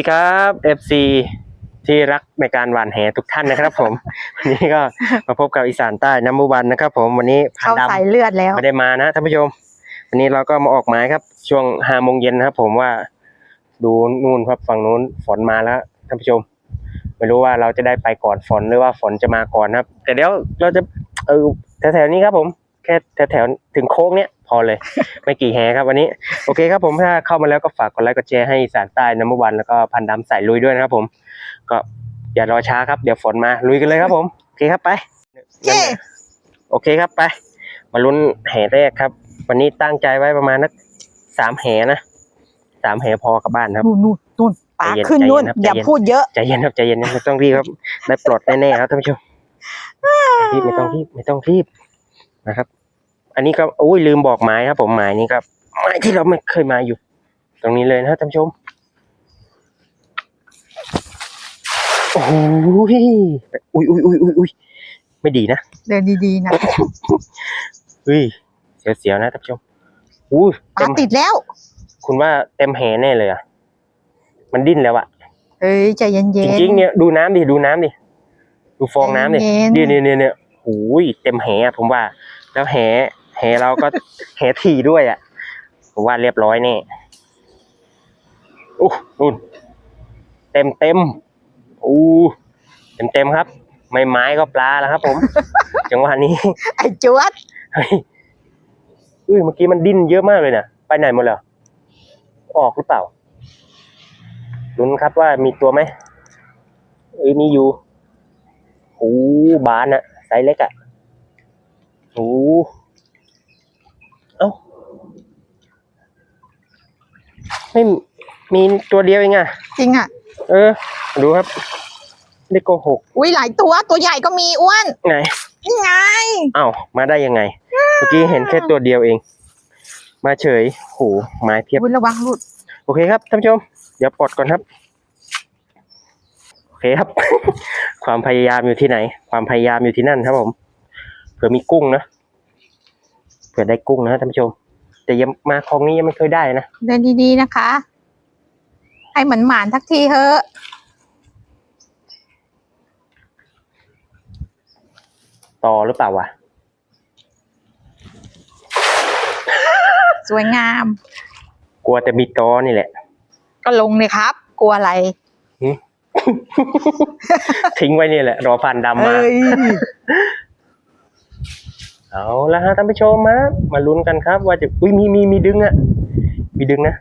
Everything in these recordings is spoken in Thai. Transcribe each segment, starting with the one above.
สวัสดีครับ FC ที่รักในการหวานแหทุกท่านนะครับ ผม วันนี้ก็มาพบกับอีสานใต้น้ำมูวันนะครับ ผมวันนี้พันเข้าดำสายเลือดแล้ว ไม่ได้มานะท่านผู้ชม วันนี้เราก็มาออกหมายครับ ช่วงห้าโมงเย็นนะครับ ผมว่าดูนู่นครับฝั่งนู้นฝนมาแล้วท่านผู้ชม ไม่รู้ว่าเราจะได้ไปก่อนฝนหรือว่าฝนจะมาก่อนครับ แต่เดี๋ยวเราจะเออแถวๆนี้ครับผมแค่แถวๆถึงโค้งเนี้ยพอเลย ไม่กี่แฮครับวันนี้ โอเคครับผมถ้าเข้ามาแล้วก็ฝากกดไลค์กดแชร์ให้อีสารใต้น้ำวันแล้วก็พันดำสายลุยด้วยนะครับผม ก็อย่ารอช้าครับเดี๋ยวฝนมาลุยกันเลยครับผมโอเคครับไปเย้โอเคครับไป มาลุ้นแห่แรกครับ วันนี้ตั้งใจไว้ประมาณนักสามแห่นะสามแห่พอกลับบ้านครับนู่นนู่นนู่นปากใจเย็นขึ้นนู่นใจเย็นครับอย่าใจเย็นพูดเยอะใจเย็นครับใจเย็นนะไม่ต้องรีบครับได้ปลดแน่ๆครับท่านผู้ชมรีบไม่ต้องรีบไม่ต้องรีบนะครับ อันนี้ก็โอ้ยลืมบอกหมายครับผมหมายนี้ครับหมายที่เราไม่เคยมาอยู่ ตรงนี้เลยนะครับท่านผู้ชมโอ้โหอุ้ยอุ้ยอุ้ยอุ้ยอุ้ยไม่ดีนะเดินดีๆนะเฮ้ยเสียวๆนะท่านผู้ชมอุ้ยปาเต็มติดแล้ว คุณว่าเต็มแหแน่เลยอะมันดิ้นแล้วอะเอ้ยใจเย็นจๆริงๆเนี่ยดูน้ำดิดูน้ำดิดูฟองน้ำดิใจเย็นเนี่ยเนี่ยเนี่ยเนี่ยโอ้ยเต็มแหอะผมว่า แล้วแห แหเราก็แหถี่ด้วยอะผมว่าเรียบร้อยแน่อู้นู่นเต็มเต็มอู้เต็มเต็มครับ ไม่ไม้ก็ปลาแล้วครับ ผมจังหวะนี้ไอ้จวดเฮ้ยอุ้ยเมื่อกี้มันดิ้นเยอะมากเลยนะไปไหนหมดแล้วออกหรือเปล่าลุ้นครับว่ามีตัวไหมเอ้ยมีอยู่โอ้บานอะไซส์เล็กอะโอ้เอ้า ไม่มีตัวเดียวเองอะจริงอะ เออ ดูครับไม่ได้โกหกอุ้ยหลายตัวตัวใหญ่ก็มีอ้วนไงนี่ไงเอ้ามาได้ยังไง เมื่อกี้เห็นแค่ตัวเดียวเอง มาเฉยโหไม้เพียบอุ้ยระวังหลุด โอเคครับท่านผู้ชม เดี๋ยวปลดก่อนครับ โอเคครับ ความพยายามอยู่ที่ไหน ความพยายามอยู่ที่นั่นครับผม เผื่อมีกุ้งนะ เผื่อได้กุ้งนะท่านผู้ชม แต่ยังมาคลองนี้ยังไม่เคยได้นะเดินดีๆนะคะ ให้เหมือนหมานทักทีเถอะต่อหรือเปล่าวะสวยงาม กลัวแต่มีตอนี่แหละ ก็ลงเลยครับ กลัวอะไรทิ้งไว้นี่แหละ รอผ่านดำมา เอ้ย เอาละฮะท่านผู้ชมมามาลุ้นกันครับ ว่าจะอุ้ยมีมีมีดึงอะมีดึงนะ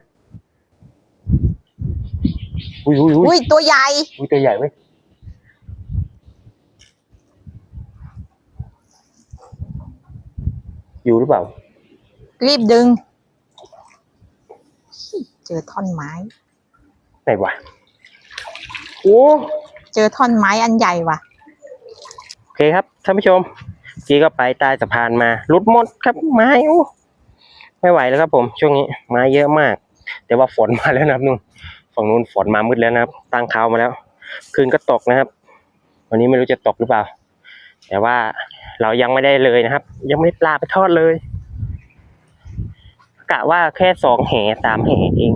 อุ้ยอุ้ยอุ้อุ้ยยตัวใหญ่ อุ้ยตัวใหญ่เว้ยอยู่หรือเปล่า รีบดึง เจอท่อนไม้ ไหนวะโอ้ เจอท่อนไม้อันใหญ่ว่ะ โอเคครับท่านผู้ชม จีก็ไปใต้สะพานมาหลุดหมดครับไม้โอ้ไม่ไหวแล้วครับ ผมช่วงนี้ไม้เยอะมาก แต่ว่าฝนมาแล้วนะครับนู่นฝั่งนู้นฝนมามืดแล้วนะครับ ตั้งเขามาแล้ว คืนก็ตกนะครับ วันนี้ไม่รู้จะตกหรือเปล่า แต่ว่าเรายังไม่ได้เลยนะครับ ยังไม่ได้ปลาไปทอดเลยกะว่าแค่สองแห่สามแห่เอง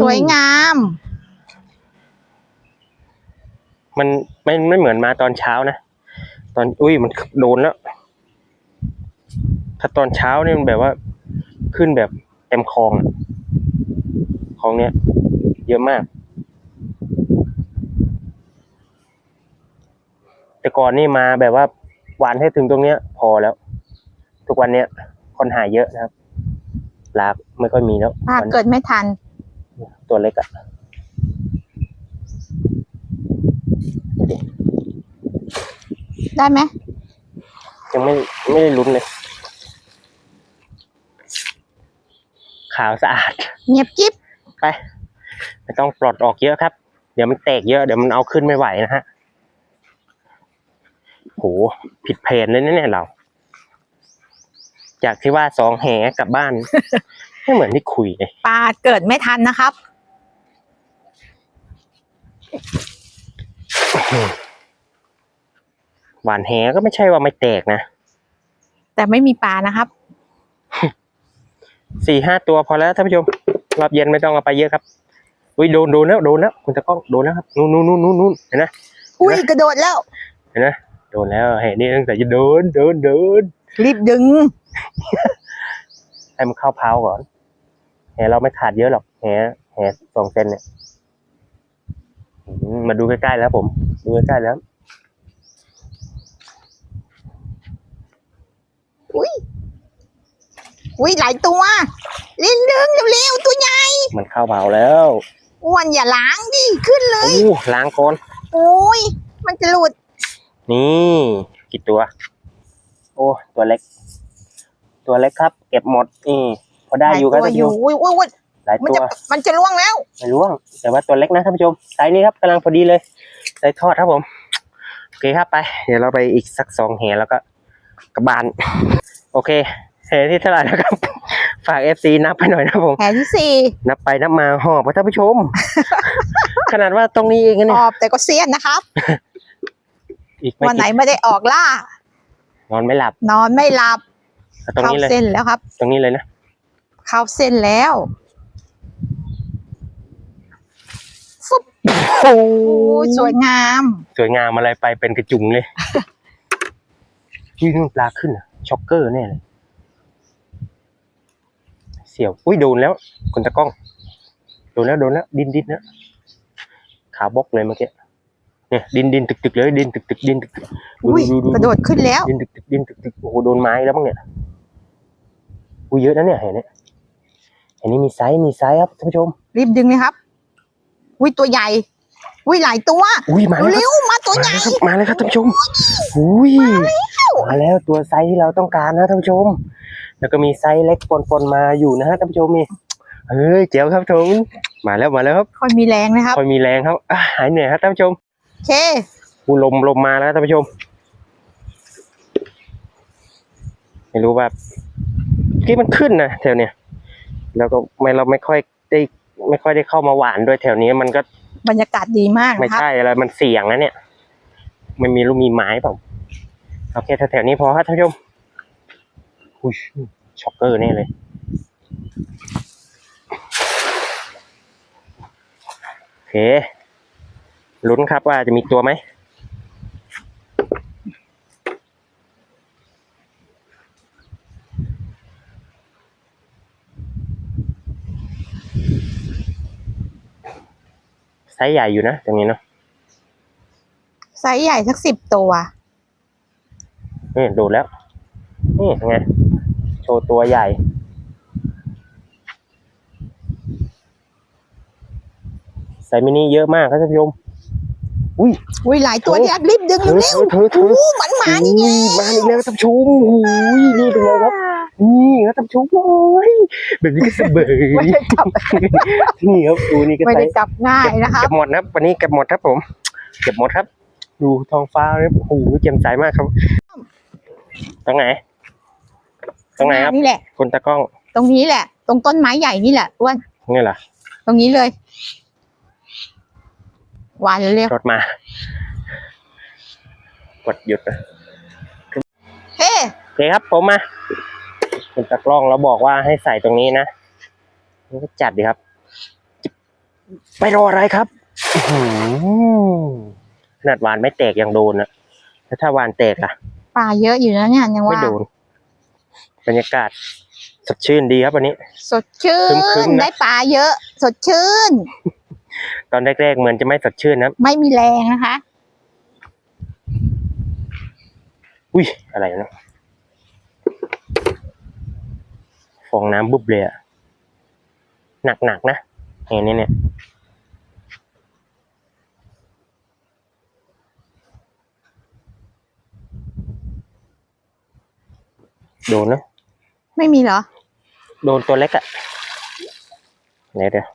สวยงาม มันไม่ไม่เหมือนมาตอนเช้านะ ตอนอุ้ยมันโดนแล้ว ถ้าตอนเช้าเนี่ยมันแบบว่าขึ้นแบบเต็มคลองอะคลองเนี้ยเยอะมาก แต่ก่อนนี่มาแบบว่าหวานให้ถึงตรงเนี้ย พอแล้ว ทุกวันเนี้ยคนหาเยอะนะครับลาบไม่ค่อยมีแล้วถ้าเกิดไม่ทัน ตัวเล็กอะ ได้ไหมยังไม่ไม่ได้ลุ้นเลย ขาวสะอาด เงียบจิ๊บไปไม่ต้องปลดออกเยอะครับ เดี๋ยวมันแตกเยอะเดี๋ยวมันเอาขึ้นไม่ไหวนะฮะโหผิดเพลนเลยนะเนี่ยเรา จากที่ว่าสองแหกลับบ้าน ไม่เหมือนที่คุยเลยปลาเกิดไม่ทันนะครับ หวานแหก็ไม่ใช่ว่าไม่แตกนะ แต่ไม่มีปลานะครับสี่ห้าตัวพอแล้วท่านผู้ชมรอบเย็นไม่ต้องเอาไปเยอะครับ อุ้ยโดนโดนแล้วโดนแล้วคุณตะกล้องโดนแล้วครับนู่นนู่นนู่นนู่นนู่นเห็นไหมอุ้ยกระโดดแล้ว เห็นไหมโดนแล้วเห็นนี่ตั้งแต่จะโดนโดนโดนรีบดึงให้มันเข้าเผาก่อนแหเราไม่ขาดเยอะหรอกแหแหสองเซนเนี่ยอื มมาดูใกล้ๆแล้วผม ดูใกล้ๆแล้วอุ้ยอุ้ยหลายตัวลินดึงเร็วๆตัวใหญ่ มันเข้าเผาแล้วอ้วนอย่าล้างดิขึ้นเลยโอ้ล้างก่อนโอ้ยมันจะหลุด นี่กี่ตัว โอ้ตัวเล็ก ตัวเล็กครับ เก็บหมดนี่พอได้อยู่ครับหลาท่านตัวผู้ชมอุ้ยอุ้ยอุ้ย หลายมันตัวจะมันจะล่วงแล้ว ไม่ร่วง แต่ว่าตัวเล็กนะท่านผู้ชมไซส์นี้ครับกำลังพอดีเลยไซส์ทอดครับผมโอเคครับไป เดี๋ยวเราไปอีกสักสองแหแล้วก็กลับบ้าน โอเคแหที่เท่าไหร่แล้วครับ ฝากเอฟซีนับไปหน่อยนะครับผม แผลที่สี่นับไปนับมาหอบครับท่านผู้ชม ขนาดว่าตรงนี้เองนะอเนี่ยอบแต่ก็เซียนนะครับ อีกไม่วันไหนกี่ไม่ได้ออกล่า นอนไม่หลับนอนไม่หลับ เอาตรงเข้านี้เลย เส้นแล้วครับ ตรงนี้เลยนะ เข้าเส้นแล้วฟุบ โอ้โอ้ยสวยงาม สวยงามอะไรไปเป็นกระจุงเลยอุ้ยนู่นปลาขึ้นอะช็อกเกอร์แน่เลยเสี่ยวอุ้ยโดนแล้ว คนตะกล้อง โดนแล้วโดนแล้ว ดินดินนะขาบกเลยเมื่อกี้เนี่ยดินดินตึกตึกเลยดินตึกตึกดินตึกตึกดูอุ้ยดูดูกระโดดขึ้นแล้วดินตึกตึกดินตึกตึกโอ้โหโดนไม้แล้วมั้งเนี่ยอุ้ยเยอะนะเนี่ยเห็นเนี่ยเห็นนี่มีไซส์มีไซส์ครับท่านผู้ชม รีบดึงเลยครับ อุ้ยตัวใหญ่ อุ้ยหลายตัวอุ้ยมาแล้วครับเร็วๆมาตัวมาใหญ่แล้วครับมาแล้วครับท่านผู้ชมอุ้ยมาแล้วตัวไซส์ที่เราต้องการนะท่านผู้ชม แล้วก็มีไซส์เล็กปนๆมาอยู่นะฮะท่านผู้ชมนี่เฮ้ยเจ๋วครับท่านผู้ชมมาแล้วมาแล้วครับค่อยมีแรงนะครับคอยมีแรงครับอะหายเหนื่อยครับท่านผู้ชมโอเคอูลมลมมาแล้วท่านผู้ชม ไม่รู้ว่าที่มันขึ้นนะแถวเนี้ยแล้วก็ไม่เราไม่ค่อยได้ ไม่ค่อยได้เข้ามาหวานด้วยแถวนี้มันก็บรรยากาศดีมากไม่นะครับใช่อะไรมันเสี่ยงนะเนี่ย มันมีลูกมีไม้เปล่าโอเคแถวๆนี้พอครับท่านผู้ชมอุ้ยช็อกเกอร์แน่เลย โอเคลุ้นครับว่าจะมีตัวไหม ไซส์ใหญ่อยู่นะตรงนี้เนาะไซส์ใหญ่สักสิบตัวนี่ดูแล้ว นี่ไงโชว์ตัวใหญ่ ไซส์มินิเยอะมากครับท่านผู้ชมอุ้ยอุ้ยหลายตัวโอ้ที่อักรีบดึงเธอเร็วเธอเธอๆเธออู้หมันหมานี่ไงอุ้ยมาอีกแล้วท่านผู้ชมอุ้ยนี่เป็นไงครับ นี่ครับท่านผู้ชมโอ้ยแบบนี้ก็สบายไม่ได้จับนี่ครับดูนี่ก็ไม่ไซได้ส์จับง่ายนะครับเก็บหมดนะครับวันนี้เก็บหมดครับผม เก็บหมดครับ ดูท้องฟ้าเนี่ยโอ้โหแจ่มใสมากครับตรงไหนตรงไหนครับนี่แหละคนตากล้อง ตรงนี้แหละ ตรงต้นไม้ใหญ่นี่แหละอ้วนนี่เหรอตรงนี้เลยหวานเร็วรถมากดหยุดนะๆเฮ้โอเคครับผมมา คนตากล้องเราบอกว่าให้ใส่ตรงนี้นะนี่ก็จัดดีครับ ไปรออะไรครับอื้อหือขนาดหวานไม่แตกยังโดนนะแล้วถ้าหวานแตกล่ะปลาเยอะอยู่นะเนี่ยยังไม่ว่าโดนบรรยากาศสดชื่นดีครับวันนี้ สดชื่ครึ้นมๆนะได้ปลาเยอะ สดชื่น ตอนแรกๆเหมือนจะไม่สดชื่นนะครับไม่มีแรงนะคะ อุ้ยอะไรนะฟ องน้ำบุบเลยอะหนักๆนะเห็นเนี่ยเนี่ยโดนนะไม่มีเหรอ โดนตัวเล็กอะเดี๋ยวเดี๋ยว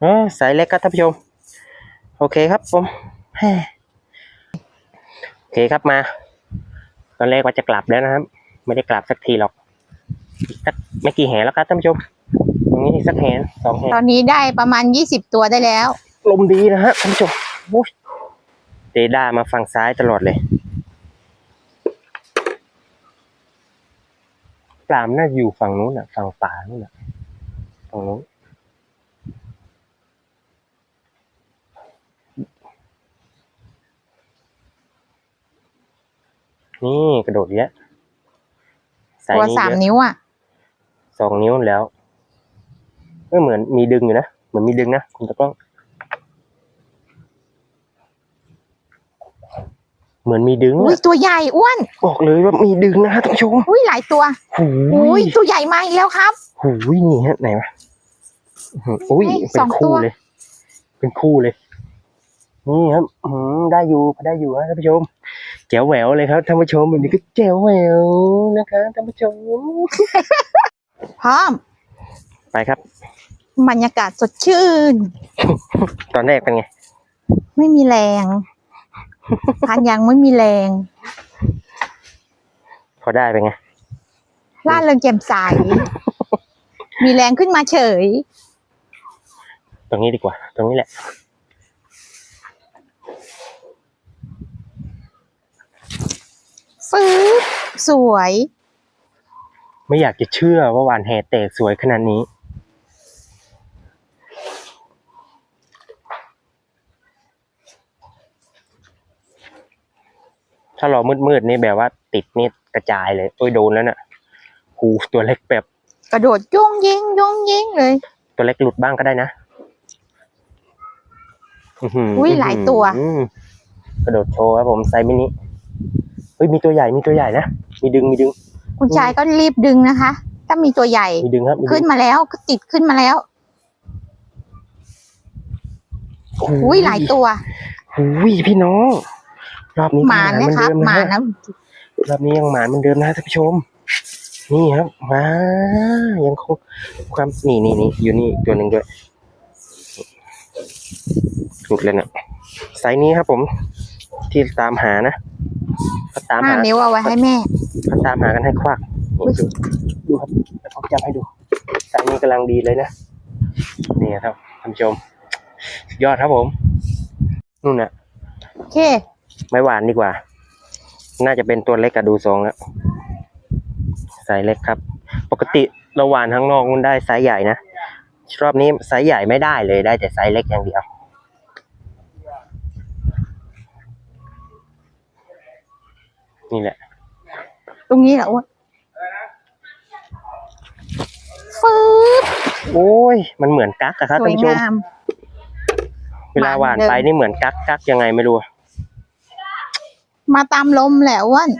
เออสายเล็กครับท่านผู้ชม โอเคครับผมแฮ่โอเคครับมาต อนแรกว่าจะกลับแล้วนะครับ ไม่ได้กลับสักทีหรอกอีกสักไม่กี่แหแล้วครับท่านผู้ชมตรงนี้อีกสักแหสองแหตอนนี้ได้ประมาณยี่สิบตัวได้แล้ว ลมดีนะฮะท่านผู้ชมโอ้ยเรดาร์มาฝั่งซ้ายตลอดเลยลามนน่าอยู่ฝั่งนู้นอะ ฝั่งป่านู้นอะฝั่งนู้น นี่กระโดดเยอะใส่ตัวนี่สามเยอะนิ้วอะ สองนิ้วแล้วก็เหมือนมีดึงอยู่นะ เหมือนมีดึงนะคุณตะกล้อง เหมือนมีดึงอุ้ยอะตัวใหญ่อ้วน บอกเลยว่ามีดึงนะฮะท่านผู้ชมอุ้ยหลายตัวหูอุ้ยยตัวใหญ่มาอีกแล้วครับ หูยนี่ฮะไหนวะอื้อหืออุ้ยเฮ้ยเป็สนองตัคู่ว เลย เป็นคู่เลย นี่ครับอืมได้อยู่ได้อยู่ฮะท่านผู้ชมแจ๋วแหววเลยครับท่านผู้ชมแบบนี้ก็แจ๋วแหววนะคะท่านผู้ชม พร้อมไปครับ บรรยากาศสดชื่น ตอนแรกเป็นไง ไม่มีแรง ทานยังไม่มีแรง พอได้เป็นไงล่าเริงแจ่มใส มีแรงขึ้นมาเฉย ตรงนี้ดีกว่า ตรงนี้แหละ ฟื้บสวย ไม่อยากจะเชื่อว่าหวานแหแตกสวยขนาดนี้ ถ้าเรามืดๆนี่แบบว่าติดนี่กระจายเลย โอ้ยโดนแล้วน่ะหูตัวเล็กแบบ กระโดดโย่งยิงโย่งยิงเลย ตัวเล็กหลุดบ้างก็ได้นะอื้อหือุ้ยหลายตัว อืมกระโดดโชว์ครับผมไซส์มินิเฮ้ยมีตัวใหญ่มีตัวใหญ่นะมีดึงมีดึง คุณชายก็รีบดึงนะคะ ถ้ามีตัวใหญ่มีดึงครับมีดึขึ้นงมาแล้วก็ติดขึ้นมาแล้วอุ้ยหลายตัวหูยพี่น้อง รอบนี้หมานเหนะมือนครับเดิมหมานะนะรอบนี้ยังหมานเหมือนเดิมนะท่านผู้ชม นี่ครับมายังคงความนี่นี่นี่อยู่นี่ตัวหนึ่งด้วยหลุดเลยเนะไซส์นี้ครับผม ที่ตามหานะเขาตามห้าหานิ้วเอาไว้ให้แม่ เขาตามหากันให้ควักอุ๊ยนี่ดูดูครับเดี๋ยวผมจับให้ดูไซส์นี้กำลังดีเลยนะนี่ครับท่านผู้ชมสุดยอดครับผมนู่นน่ะ โอเค ไม่หวานดีกว่า น่าจะเป็นตัวเล็กกับดูทรงแล้วไซส์เล็กครับ ปกติเราหวานข้างนอกมันได้ไซส์ใหญ่นะ รอบนี้ไซส์ใหญ่ไม่ได้เลยได้แต่ไซส์เล็กอย่างเดียว นี่แหละ ตรงนี้แหละอ้วนฟื้บโอ้ย มันเหมือนกั๊กอะครับสวท่ายนผู้ชม งาม เวลาหวานหวานเดิมไปนี่เหมือนกั๊กกั๊กยังไงไม่รู้มาตามลมแหละอ้วน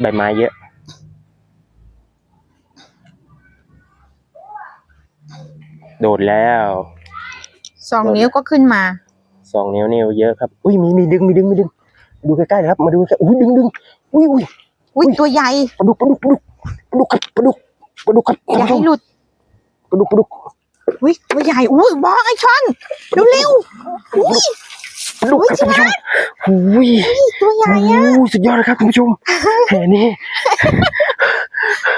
ใบไม้เยอะ โดดแล้ว สองนิ้วก็ขึ้นมา สองนิ้วนิ้วเยอะครับ อุ้ยมีมีดึงมีดึงมีดึง ดูใกล้ๆเลยครับ มาดูใกล้ๆอุ้ยดึงดึงอุ้ยอุ้ยอุ้ยตัวใหญ่ปลาดุกปลาดุกปลาดุกปลาดุกครับปลาดุกปลาดุกครับอย่าให้หลุดปลาดุกปลาดุกอุ้ยตัวใหญ่อุ้ยบอกไอ้ช่อนเร็วๆอุ้ยปลาดุกครับท่านผู้ชมอุ้ยตัวใหญ่อะอุ้ยสุดยอดเลยครับท่านผู้ชมแห่นี้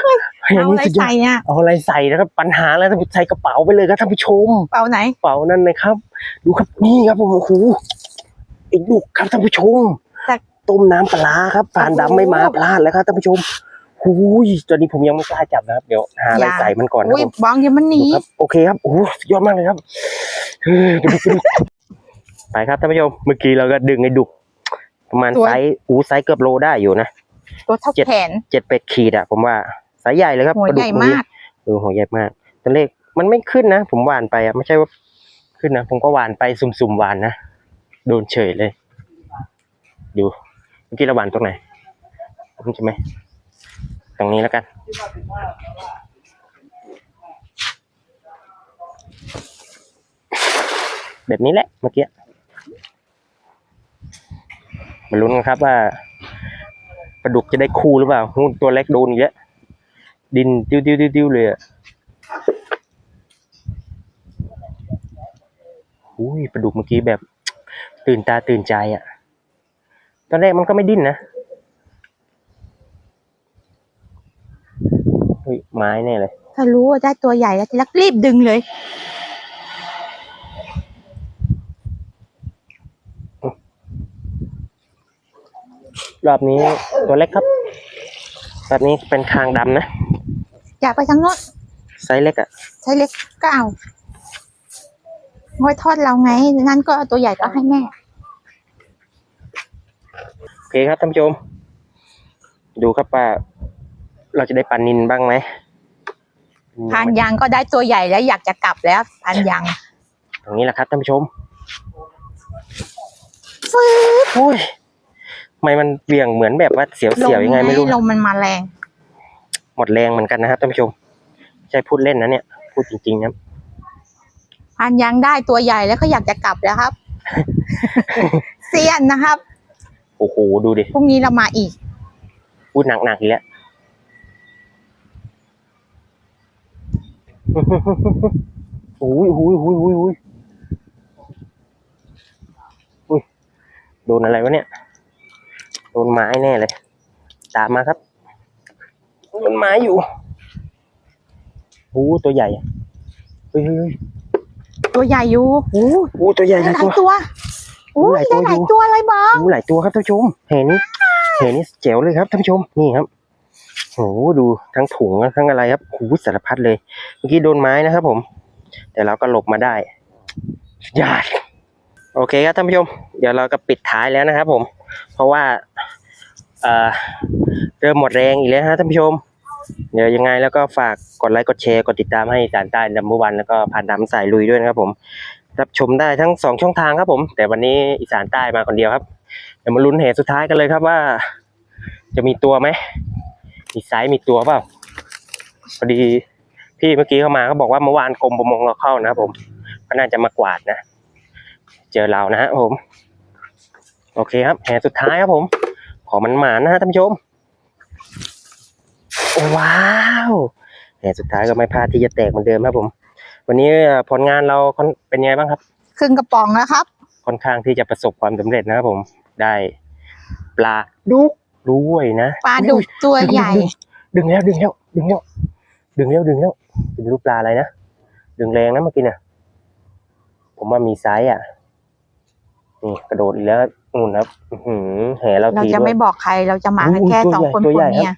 แห่ เอานี้อะไรสุดยอดใส่อะเอาอะไรใส่นะครับปัญหาแล้วท่านผู้ใส่กระเป๋าไปเลยครับท่านผู้ชมเป่าไหนกระเป๋านั่นนะครับ ดูครับนี่ครับผมโอ้โหไอ้ดุกครับท่านผู้ชมแต่ต้มน้ำปลาร้าครับผ่านโอ้โหดำไม่มาพลาดแล้วครับท่านผู้ชมหูยตอนนี้ผมยังไม่กล้าจับนะครับ เดี๋ยวหาอะไรอย่าใส่มันก่อนนะอุ้ยผมบองเดี๋ยวมันหนีดูครับโอเคครับโอ้โหสุดยอดมากเลยครับเฮ้ยดูดูดูไปครับท่านผู้ชมเมื่อกี้เราก็ดึงไอ้ดุก ประมาณไซส์อูไซส์เกือบโลได้อยู่นะตัวเท่าเจ็ดแขนเจ็ดเป็ดขีดอะผมว่า ไซส์ใหญ่เลยครับหัวปลาดุใหญ่พวนี้มากเออหัวใหญ่มากตอนเลขมันไม่ขึ้นนะ ผมหวานไปอะไม่ใช่ว่าขึ้นนะผมก็หวานไปสุ่มๆหวานนะโดนเฉยเลย ดูเมื่อกี้เราหวานตรงไหนนี่ใช่ไหมตรงนี้แล้วกัน แบบนี้แหละเมื่อกี้มาลุ้นกันครับว่าปลาดุกจะได้คู่หรือเปล่าหูตัวเล็กโดนอีกแล้ว ดินติ้วติ้วติ้วติ้วเลยอะอุ้ยปลาดุกเมื่อกี้แบบ ตื่นตาตื่นใจอะ ตอนแรกมันก็ไม่ดิ้นนะเฮ้ยไม้แน่เลย ถ้ารู้ว่าได้ตัวใหญ่แล้วจะรักรีบดึงเลยรรอบนี้ตัวเล็กครับ แบบนี้เป็นคางดำนะ อยากไปทางโน้นไซส์เล็กอะ่ะใช้เล็กก็เอาไว้ทอดเราไง นั่นก็เอาตัวใหญ่ก็ให้แม่ โอเคครับท่านผู้ชม ดูครับว่า เราจะได้ปลานินบ้างไหมพานยางก็ได้ตัวใหญ่แล้วอยากจะกลับแล้วพานยางตรงนี้แหละครับท่านผู้ชมฟื้โอ้ยทำไมมันเบี่ยงเหมือนแบบว่าเสียวๆยังไงไม่รู้ลมมันมาแรง หมดแรงเหมือนกันนะครับท่านผู้ชมไม่ใช่พูดเล่นนะเนี่ย พูดจริงๆนะพานยางได้ตัวใหญ่แล้วก็อยากจะกลับแล้วครับ เซียนนะครับโอ้โหดูดิพรุ่งนี้เรามาอีกพูดหนักๆอีกแล้วโอ้ยโอ้ยโอ้ยโอ้ยโอ้ยอุ้ยโดนอะไรวะเนี่ย โดนไม้แน่เลย ตามมาครับ โดนไม้อยู่โอ้ตัวใหญ่อะเฮ้ยเฮ้ยเฮ้ยตัวใหญ่อยู่โอ้โอ้ตัวใหญ่ได้หลายหลายตัวตัวโอ้หลายยตัได้วหลายอยู่ตัวเลยบอโอ้หลายตัวครับท่านผู้ชม เห็นเห็นนี่เจ๋วเลยครับท่านผู้ชมนี่ครับโอ้ดูทั้งถุงทั้งอะไรครับโอ้สารพัดเลย เมื่อกี้โดนไม้นะครับผม แต่เราก็หลบมาได้สุดยอดโอเคครับท่านผู้ชม เดี๋ยวเราก็ปิดท้ายแล้วนะครับผม เพราะว่าเอ่อเริ่มหมดแรงอีกแล้วฮะท่านผู้ชม เดี๋ยวยังไงแล้วก็ฝากกดไลค์กดแชร์กดติดตามให้สารใต้ดัมเบอร์วันแล้วก็ผ่านดำสายลุยด้วยนะครับผมรับชมได้ทั้งสองช่องทางครับผม แต่วันนี้อีสานใต้มาคนเดียวครับเดี๋ยวมาลุ้นเหตุสุดท้ายกันเลยครับว่า จะมีตัวไหมมีไซส์มีตัวเปล่าพอดีพี่เมื่อกี้เข้ามาเขาบอกว่าเมื่อวานกรมประมงเราเข้านะครับผมก็น่าจะมากวาดนะ เจอเรานะฮะผม โอเคครับแห่สุดท้ายครับผม ขอมันหมานะฮะท่านผู้ชม ว้าวแห่สุดท้ายก็ไม่พลาดที่จะแตกเหมือนเดิมครับผม วันนี้ผลงานเราค่อนเป็นยังไงบ้างครับ ครึ่งกระป๋องแล้วครับ ค่อนข้างที่จะประสบความสำเร็จนะครับผม ได้ปลาดุกด้วยนะปลาดุกตัวใหญ่ ดึงแล้วดึงแล้วดึงแล้วดึงแล้วดึงแล้วดึงลูกปลาอะไรนะดึงแรงนะเมื่อกี้เนี่ยผมว่ามีไซส์อะนี่กระโดดอีกแล้วนู่นครับอื้อหือแห่เราเราทีจะด้วไม่ยบอกใครเราจะมาอุ้ยแค่ตัวสองใหญ่คนตัวผัใหญ่วเมียครับ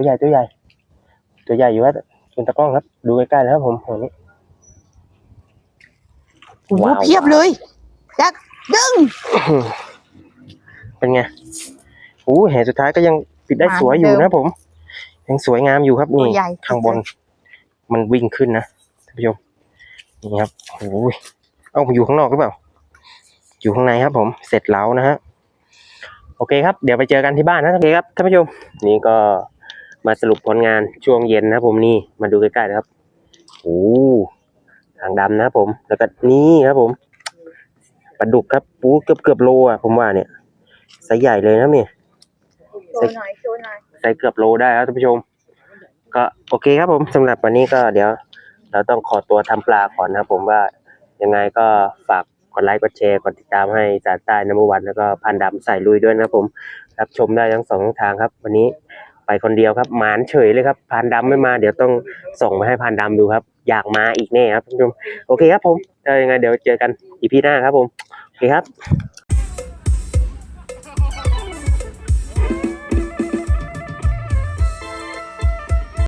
ตัวใหญ่ตัวใหญ่ ตัวใหญ่อยู่ว่าคุณตะกล้องครับ ดูใกล้ๆแล้วครับผมโหนี่โอ้โหว้าว เพียบเลยแล้วดึงเป็นไงโอ้แห่สุดท้ายก็ยังปิดได้มาสวยอยู่เดิมนะผม ยังสวยงามอยู่ครับตัวนี่ ใหญ่ข้างบนมันวิ่งขึ้นนะท่านผู้ชมนี่ครับโอ้ยเอ้าอยู่ข้างนอกหรือเปล่า อยู่ข้างในครับ ผมเสร็จแล้วนะฮะโอเคครับ เดี๋ยวไปเจอกันที่บ้านนะโอเคครับท่านผู้ชมนี่ก็ มาสรุปผลงานช่วงเย็นนะครับผมนี่มาดูใกล้ๆนะครับโอ้ทางดำนะครับผม แล้วก็นี่ครับผมปลาดุกครับปูเกือบเกือบๆโลอะผมว่าเนี่ยไซส์ใหญ่เลยนะเนี่ยโชว์หน่อยโชว์หน่อยใส่เกือบโลได้ครับท่านผู้ชม ก็โอเคครับผมสำหรับวันนี้ก็เดี๋ยว เราต้องขอตัวทำปลาก่อนนะครับผมว่ายังไงก็ฝากกดไลค์กดแชร์กดติดตามให้จ่าใต้น้ำวันแล้วก็พันดำใส่ลุยด้วยนะครับผม รับชมได้ทั้งสองทางครับ วันนี้ ไปคนเดียวครับหมานเฉยเลยครับพานดำไม่มาเดี๋ยวต้องส่งมาให้พานดำดูครับ อยากมาอีกแน่ครับท่านผู้ชมโอเคครับผมเจอยังไงเดี๋ยวเจอกันอีพีหน้าครับผมโอเคครับ